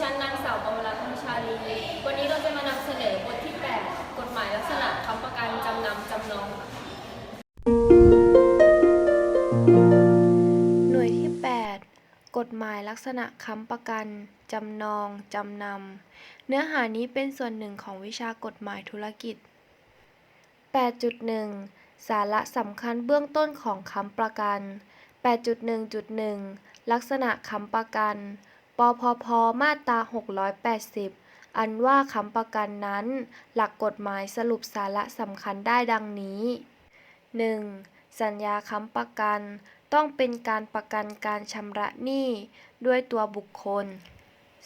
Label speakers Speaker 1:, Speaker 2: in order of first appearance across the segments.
Speaker 1: ฉันนางสาวปวรัตน์ธงชาลี วันนี้เราจะมานำเสนอบทที่ 8 กฎหมายลักษณะค้ำประกันจำนำจำนองค่ะ
Speaker 2: หน่วยที่ 8 กฎหมายลักษณะค้ำประกัน จำนอง จำนำ เนื้อหานี้เป็นส่วนหนึ่งของวิชากฎหมายธุรกิจ 8.1 สาระสำคัญเบื้องต้นของค้ำประกัน 8.1.1 ลักษณะค้ำประกัน ปพพ มาตรา 680 อันว่าค้ำประกันนั้น หลักกฎหมายสรุปสาระสำคัญได้ดังนี้ 1. สัญญาค้ำประกัน ต้องเป็นการประกันการชำระหนี้ด้วยตัวบุคคล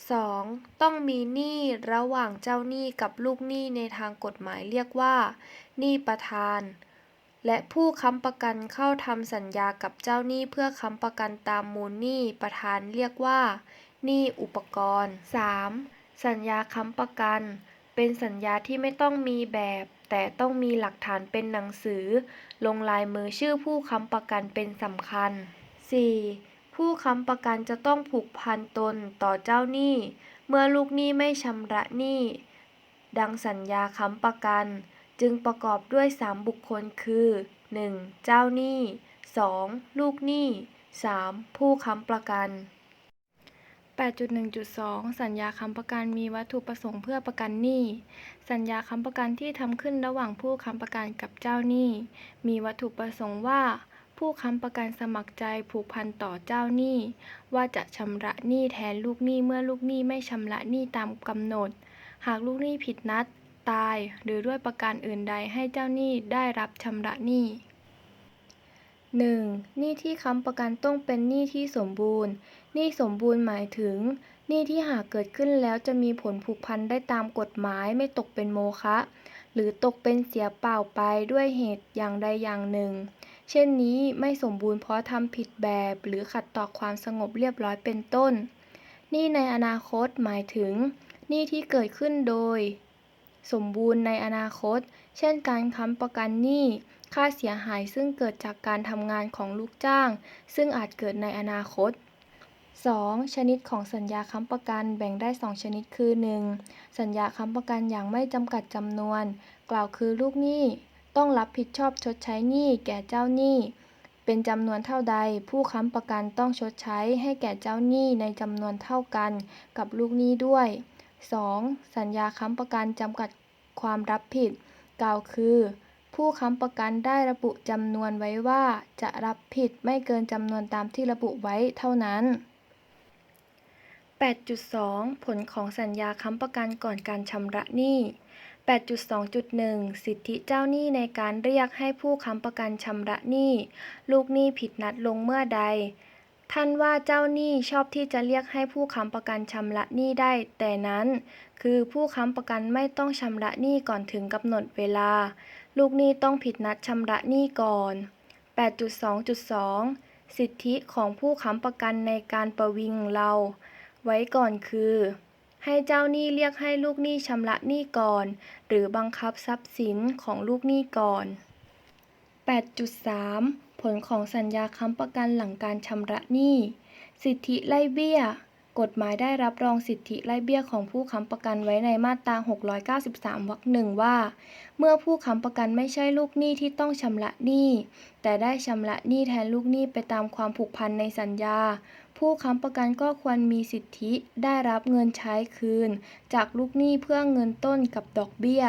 Speaker 2: 2. ต้องมีหนี้ระหว่างเจ้าหนี้กับลูกหนี้ในทางกฎหมายเรียกว่าหนี้ประธาน และผู้ค้ำประกันเข้าทำสัญญากับเจ้าหนี้เพื่อค้ำประกันตามมูลหนี้ประธานเรียกว่า หนี้อุปกรณ์ 3. สัญญาค้ำประกัน เป็นสัญญาที่ไม่ต้องมีแบบ แต่ต้องมีหลักฐานเป็นหนังสือ ลงลายมือชื่อผู้ค้ำประกันเป็นสำคัญ 4. ผู้ค้ำประกันจะต้องผูกพันตนต่อเจ้าหนี้ เมื่อลูกหนี้ไม่ชำระหนี้ ดังสัญญาค้ำประกัน จึงประกอบด้วย 3 บุคคลคือ 1. เจ้าหนี้ 2. ลูกหนี้ 3. ผู้ค้ำประกัน 8.1.2 สัญญาค้ำประกันมีวัตถุประสงค์เพื่อประกันหนี้ สัญญาค้ำประกันที่ทำขึ้นระหว่างผู้ค้ำประกันกับเจ้าหนี้ มีวัตถุประสงค์ว่า ผู้ค้ำประกันสมัครใจผูกพันต่อเจ้าหนี้ ว่าจะชำระหนี้แทนลูกหนี้เมื่อลูกหนี้ไม่ชำระหนี้ตามกำหนด หากลูกหนี้ผิดนัด ตาย หรือด้วยประการอื่นใดให้เจ้าหนี้ได้รับชำระหนี้ 1. หนี้ที่ค้ำประกันต้องเป็นหนี้ที่สมบูรณ์หนี้สมบูรณ์หมายถึง หนี้ที่หากเกิดขึ้นแล้วจะมีผลผูกพันได้ตามกฎหมายไม่ตกเป็นโมฆะหรือตกเป็นเสียเปล่าไปด้วยเหตุอย่างใดอย่างหนึ่ง เช่นนี้ไม่สมบูรณ์เพราะทำผิดแบบหรือขัดต่อความสงบเรียบร้อยเป็นต้น หนี้ในอนาคตหมายถึง หนี้ที่เกิดขึ้นโดย สมบูรณ์ในอนาคต เช่นการค้ำประกันหนี้ค่าเสียหายซึ่งเกิดจากการทำงานของลูกจ้าง ซึ่งอาจเกิดในอนาคต 2. ชนิดของสัญญาค้ำประกันแบ่งได้ 2 ชนิดคือ 1. สัญญาค้ำประกันอย่างไม่จำกัดจำนวน กล่าวคือลูกหนี้ต้องรับผิดชอบชดใช้หนี้แก่เจ้าหนี้ เป็นจำนวนเท่าใด ผู้ค้ำประกันต้องชดใช้ให้แก่เจ้าหนี้ในจำนวนเท่ากันกับลูกหนี้ด้วย 2. สัญญาค้ำประกันจำกัดความรับผิด กล่าวคือ ผู้ค้ำประกันได้ระบุจำนวนไว้ว่า จะรับผิดไม่เกินจำนวนตามที่ระบุไว้เท่านั้น 8.2 ผลของสัญญาค้ำประกันก่อนการชำระหนี้ 8.2.1 สิทธิเจ้าหนี้ในการเรียกให้ผู้ค้ำประกันชำระหนี้ ลูกหนี้ผิดนัดลงเมื่อใด ท่านว่าเจ้าหนี้ชอบที่จะเรียกให้ผู้ค้ำประกันชำระหนี้ได้ แต่นั้น คือผู้ค้ำประกันไม่ต้องชำระหนี้ก่อนถึงกำหนดเวลา ลูกหนี้ต้องผิดนัดชำระหนี้ก่อน 8.2.2 สิทธิของผู้ค้ำประกันในการประวิงเรา ไว้ก่อนคือ ให้เจ้าหนี้เรียกให้ลูกหนี้ชำระหนี้ก่อน หรือบังคับทรัพย์สินของลูกหนี้ก่อน 8.3 ผลของสัญญาค้ำประกันหลังการชำระหนี้ สิทธิไล่เบี้ย กฎหมายได้รับรองสิทธิไล่เบี้ยของผู้ค้ำประกันไว้ในมาตรา 693 วรรคหนึ่งว่า เมื่อผู้ค้ำประกันไม่ใช่ลูกหนี้ที่ต้องชำระหนี้ แต่ได้ชำระหนี้แทนลูกหนี้ไปตามความผูกพันในสัญญา ผู้ค้ำประกันก็ควรมีสิทธิได้รับเงินใช้คืน จากลูกหนี้เพื่อเงินต้นกับดอกเบี้ย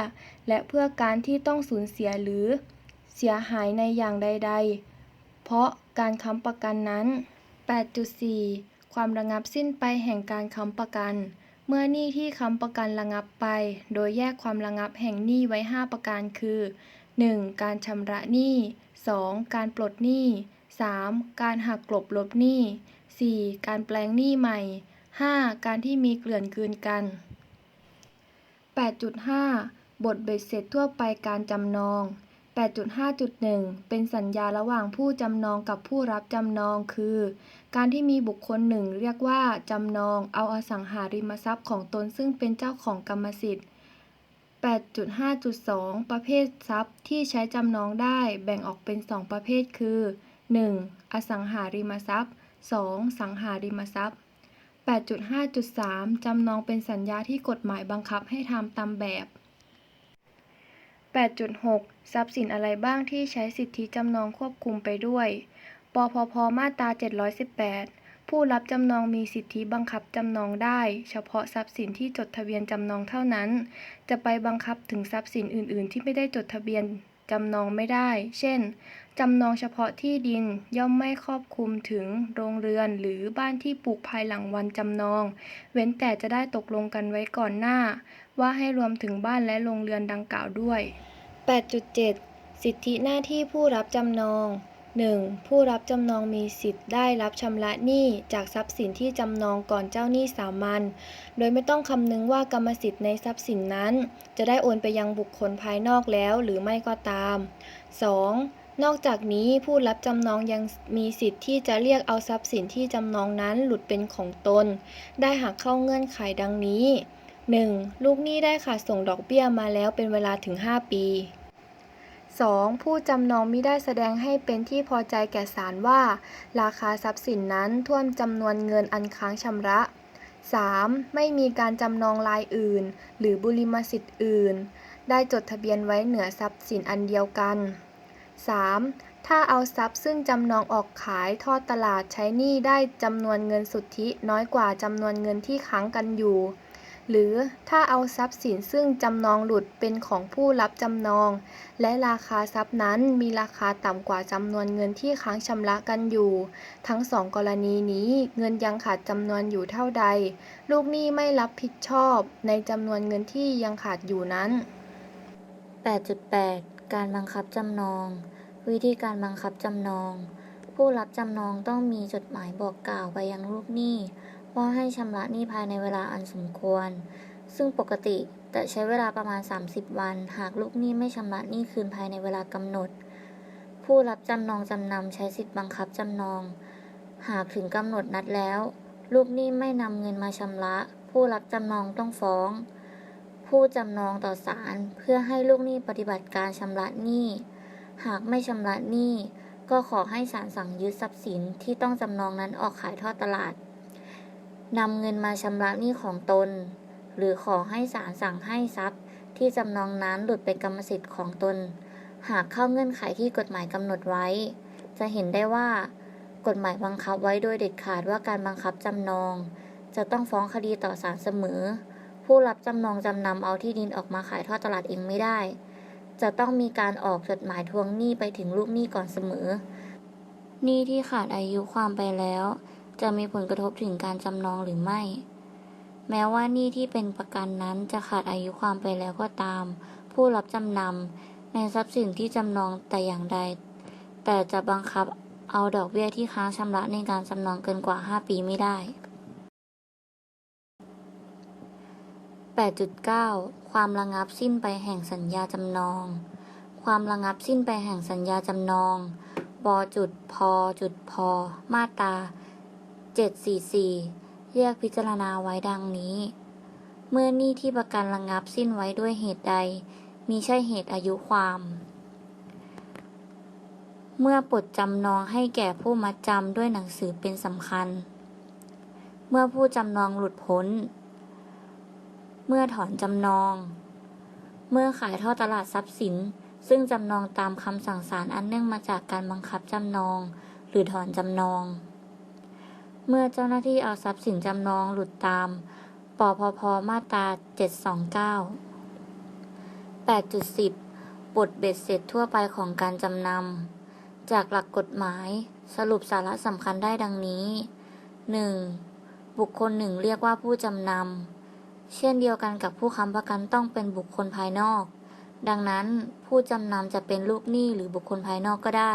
Speaker 2: และเพื่อการที่ต้องสูญเสียหรือเสียหายในอย่างใด ๆ เพราะการค้ำประกันนั้น 8.4 ความระงับสิ้นไปแห่งการค้ำประกัน เมื่อหนี้ที่ค้ำประกันระงับไป โดยแยกความระงับแห่งหนี้ไว้ 5 ประการคือ 1. การชำระหนี้ 2. การปลดหนี้ 3. การหักกลบลบหนี้ 4. การแปลงหนี้ใหม่ 5. การที่มีเกลื่อนกลืนกัน 8.5 บทเบ็ดเสร็จทั่วไปการจำนอง 8.5.1 เป็นสัญญาระหว่างผู้จำนองกับผู้รับจำนองคือ การที่มีบุคคลหนึ่งเรียกว่า จำนองเอาอสังหาริมทรัพย์ของตนซึ่งเป็นเจ้าของกรรมสิทธิ์ 8.5.2 ประเภททรัพย์ที่ใช้จำนองได้แบ่งออกเป็น 2 ประเภทคือ 1. อสังหาริมทรัพย์ 2. สังหาริมทรัพย์ 8.5.3 จำนองเป็นสัญญาที่กฎหมายบังคับให้ทำตามแบบ 8.6 ทรัพย์สินอะไรบ้างที่ใช้สิทธิจำนองควบคุมไปด้วย ปพพ มาตรา 718 ผู้รับจำนองมีสิทธิบังคับจำนองได้ เฉพาะทรัพย์สินที่จดทะเบียนจำนองเท่านั้น จะไปบังคับถึงทรัพย์สินอื่น ๆ ที่ไม่ได้จดทะเบียน จำนองไม่ได้ เช่น จำนองเฉพาะที่ดินย่อมไม่ครอบคลุมถึงโรงเรือนหรือบ้านที่ปลูกภายหลังวันจำนอง เว้นแต่จะได้ตกลงกันไว้ก่อนหน้า ว่าให้รวมถึงบ้านและโรงเรือนดังกล่าวด้วย 8.7 สิทธิหน้าที่ผู้รับจำนอง 1. ผู้รับจำนองมีสิทธิ์ได้รับชำระหนี้จากทรัพย์สินที่จำนองก่อนเจ้าหนี้สามัญ โดยไม่ต้องคำนึงว่ากรรมสิทธิ์ในทรัพย์สินนั้น จะได้โอนไปยังบุคคลภายนอกแล้วหรือไม่ก็ตาม 2. นอกจากนี้ผู้รับจำนองยังมีสิทธิ์ที่จะเรียกเอาทรัพย์สินที่จำนองนั้นหลุดเป็นของตน ได้หากเข้าเงื่อนไขดังนี้ 1. ลูกหนี้ได้ขาดส่งดอกเบี้ยมาแล้วเป็นเวลาถึง 5 ปี 2. ผู้จำนองมิได้แสดงให้เป็นที่พอใจแก่ศาลว่า ราคาทรัพย์สินนั้นท่วมจำนวนเงินอันค้างชำระ 3. ไม่มีการจำนองรายอื่น หรือบุริมสิทธิ์อื่น ได้จดทะเบียนไว้เหนือทรัพย์สินอันเดียวกัน 3. ถ้าเอาทรัพย์ซึ่งจำนองออกขายทอดตลาดใช้หนี้ได้จำนวนเงินสุทธิน้อยกว่าจำนวนเงินที่ค้างกันอยู่ หรือถ้าเอาทรัพย์สินซึ่งจำนองหลุดเป็นของผู้รับจำนอง และราคาทรัพย์นั้นมีราคาต่ำกว่าจำนวนเงินที่ค้างชำระกันอยู่ ทั้งสองกรณีนี้เงินยังขาดจำนวนอยู่เท่าใด ลูกหนี้ไม่รับผิดชอบในจำนวนเงินที่ยังขาดอยู่นั้น
Speaker 3: 8.8 การบังคับจำนอง วิธีการบังคับจำนอง ผู้รับจำนองต้องมีจดหมายบอกกล่าวไปยังลูกหนี้ ว่าให้ชำระหนี้ภายในเวลาอันสมควร ซึ่งปกติจะใช้เวลาประมาณ 30 วัน หากลูกหนี้ไม่ชำระหนี้คืนภายในเวลากำหนด ผู้รับจำนองจำนำใช้สิทธิ์บังคับจำนอง หากถึงกำหนดนัดแล้ว ลูกหนี้ไม่นำเงินมาชำระ ผู้รับจำนองต้องฟ้อง ผู้จำนองต่อศาลเพื่อให้ลูกหนี้ปฏิบัติการชำระหนี้ หากไม่ชำระหนี้ก็ขอให้ศาลสั่งยึดทรัพย์สินที่ต้องจำนองนั้นออกขายทอดตลาด นำเงินมาชำระหนี้ของตน หรือขอให้ศาลสั่งให้ทรัพย์ ที่จำนองนั้นหลุดเป็นกรรมสิทธิ์ของตน หากเข้าเงื่อนไขที่กฎหมายกำหนดไว้ จะเห็นได้ว่า กฎหมายบังคับไว้โดยเด็ดขาดว่าการบังคับจำนอง จะต้องฟ้องคดีต่อศาลเสมอ ผู้รับจำนองจำนำเอาที่ดินออกมาขายทอดตลาดเองไม่ได้ จะต้องมีการออกจดหมายทวงหนี้ไปถึงลูกหนี้ก่อนเสมอหนี้ที่ขาดอายุความไปแล้ว จะมีผลกระทบถึงการจำนองหรือไม่ แม้ว่าหนี้ที่เป็นประกันนั้นจะขาดอายุความไปแล้วก็ตาม ผู้รับจำนำในทรัพย์สินที่จำนองแต่อย่างใด แต่จะบังคับเอาดอกเบี้ยที่ค้างชำระในการจำนองเกินกว่า 5 ปีไม่ได้ 8.9 ความระงับสิ้นไปแห่งสัญญาจำนอง ความระงับสิ้นไปแห่งสัญญาจำนองบจุดพจุดพมาตรา 744 แยกพิจารณาไว้ดังนี้ เมื่อหนี้ที่ประกันระงับสิ้นไว้ด้วยเหตุใด มีใช่เหตุอายุความ เมื่อปลดจำนองให้แก่ผู้มัดจำด้วยหนังสือเป็นสำคัญ เมื่อผู้จำนองหลุดพ้น เมื่อถอนจำนอง เมื่อขายทอดตลาดทรัพย์สินซึ่งจำนองตามคำสั่งศาลอันเนื่องมาจากการบังคับจำนอง หรือถอนจำนอง เมื่อเจ้าหน้าที่เอาทรัพย์สินจำนองหลุดตาม ปพพ มาตรา 729 8.10 บทเบ็ดเสร็จทั่วไปของการจำนำ จากหลักกฎหมายสรุปสาระสำคัญได้ดังนี้ 1. บุคคลหนึ่งเรียกว่าผู้จำนำ เช่นเดียวกันกับผู้ค้ำประกันต้องเป็นบุคคลภายนอก ดังนั้นผู้จำนำจะเป็นลูกหนี้หรือบุคคลภายนอกก็ได้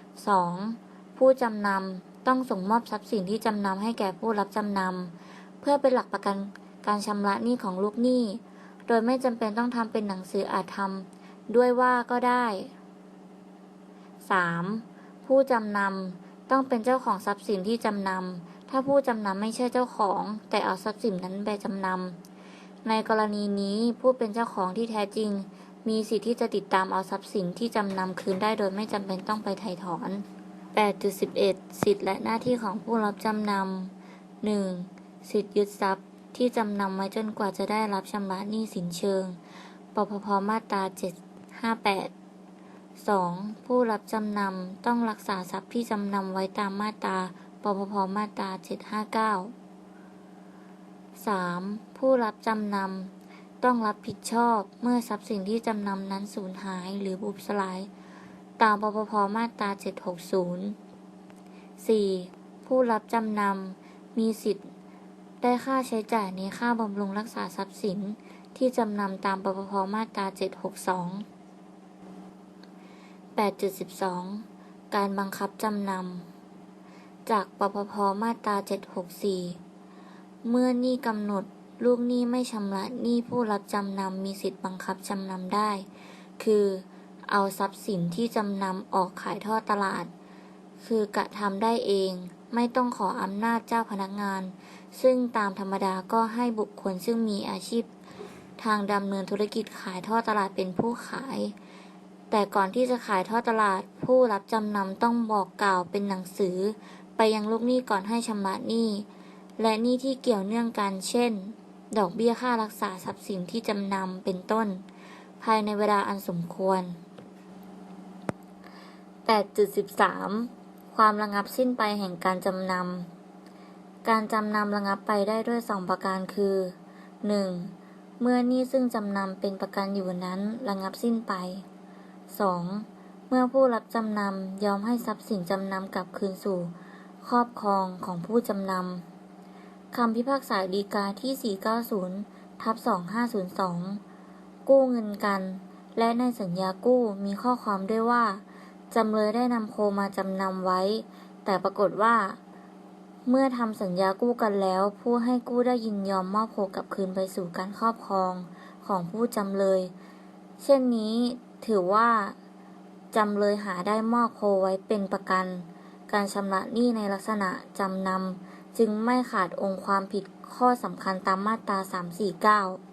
Speaker 3: 2. ผู้จำนำ ต้องส่งมอบทรัพย์สินที่จำนำให้แก่ผู้รับจำนำเพื่อเป็นหลักประกันการชำระหนี้ของลูกหนี้ โดยไม่จำเป็นต้องทำเป็นหนังสืออาจทำด้วยว่าก็ได้ 3. ผู้จำนำต้องเป็นเจ้าของทรัพย์สินที่จำนำถ้าผู้จำนำไม่ใช่เจ้าของ แต่เอาทรัพย์สินนั้นไปจำนำในกรณีนี้ผู้เป็นเจ้าของที่แท้จริง มีสิทธิ์ที่จะติดตามเอาทรัพย์สินที่จำนำคืนได้โดยไม่จำเป็นต้องไปไถ่ถอน 8.11 สิทธิและหน้าที่ของผู้รับจำนำ 1. สิทธิยึดทรัพย์ที่จำนำไว้จนกว่าจะได้รับชำระหนี้สินเชิงปปพมาตรา 758 2. ผู้รับจำนำต้องรักษาทรัพย์ที่จำนำไว้ตามมาตราปปพมาตรา 759 3. ผู้รับจำนำต้องรับผิดชอบเมื่อทรัพย์สินที่จำนำนั้นสูญหายหรือบุบสลาย ตามปปพมาตรา 760 4. ผู้รับจำนำ มีสิทธิ์ ได้ค่าใช้จ่ายในค่าบำรุงรักษาทรัพย์สิน ที่จำนำตามปปพมาตรา 762 8.12 การบังคับจำนำ จากปปพมาตรา 764 เมื่อหนี้กำหนดลูกหนี้ไม่ชำระหนี้ผู้รับจำนำมีสิทธิ์บังคับจำนำได้ คือ เอาทรัพย์สินที่จำนำออกขายทอดตลาด คือกระทำได้เอง ไม่ต้องขออำนาจเจ้าพนักงาน ซึ่งตามธรรมดาก็ให้บุคคลซึ่งมีอาชีพ ทางดำเนินธุรกิจขายทอดตลาดเป็นผู้ขาย แต่ก่อนที่จะขายทอดตลาด ผู้รับจำนำต้องบอกกล่าวเป็นหนังสือ ไปยังลูกหนี้ก่อนให้ชำระหนี้ และหนี้ที่เกี่ยวเนื่องกัน เช่น ดอกเบี้ยค่ารักษาทรัพย์สินที่จำนำเป็นต้น ภายในเวลาอันสมควร 8.13 ความระงับสิ้นไปแห่งการจำนำ การจำนำระงับไปได้ด้วยสองประการคือ 1. เมื่อหนี้ซึ่งจำนำเป็นประกันอยู่นั้นระงับสิ้นไป 2. เมื่อผู้รับจำนำยอมให้ทรัพย์สินจำนำกลับคืนสู่ ครอบครองของผู้จำนำคำพิพากษาฎีกาที่ 490ทับ2502 กู้เงินกัน และในสัญญากู้มีข้อความด้วยว่า จำเลยได้นำโคมาจำนำไว้ แต่ปรากฏว่า เมื่อทำสัญญากู้กันแล้ว ผู้ให้กู้ได้ยินยอมมอบโคกลับคืนไปสู่การครอบครองของผู้จำเลย เช่นนี้ถือว่าจำเลยหาได้มอบโคไว้เป็นประกัน การชำระหนี้ในลักษณะจำนำจึงไม่ขาดองค์ความผิดข้อสำคัญตามมาตรา 349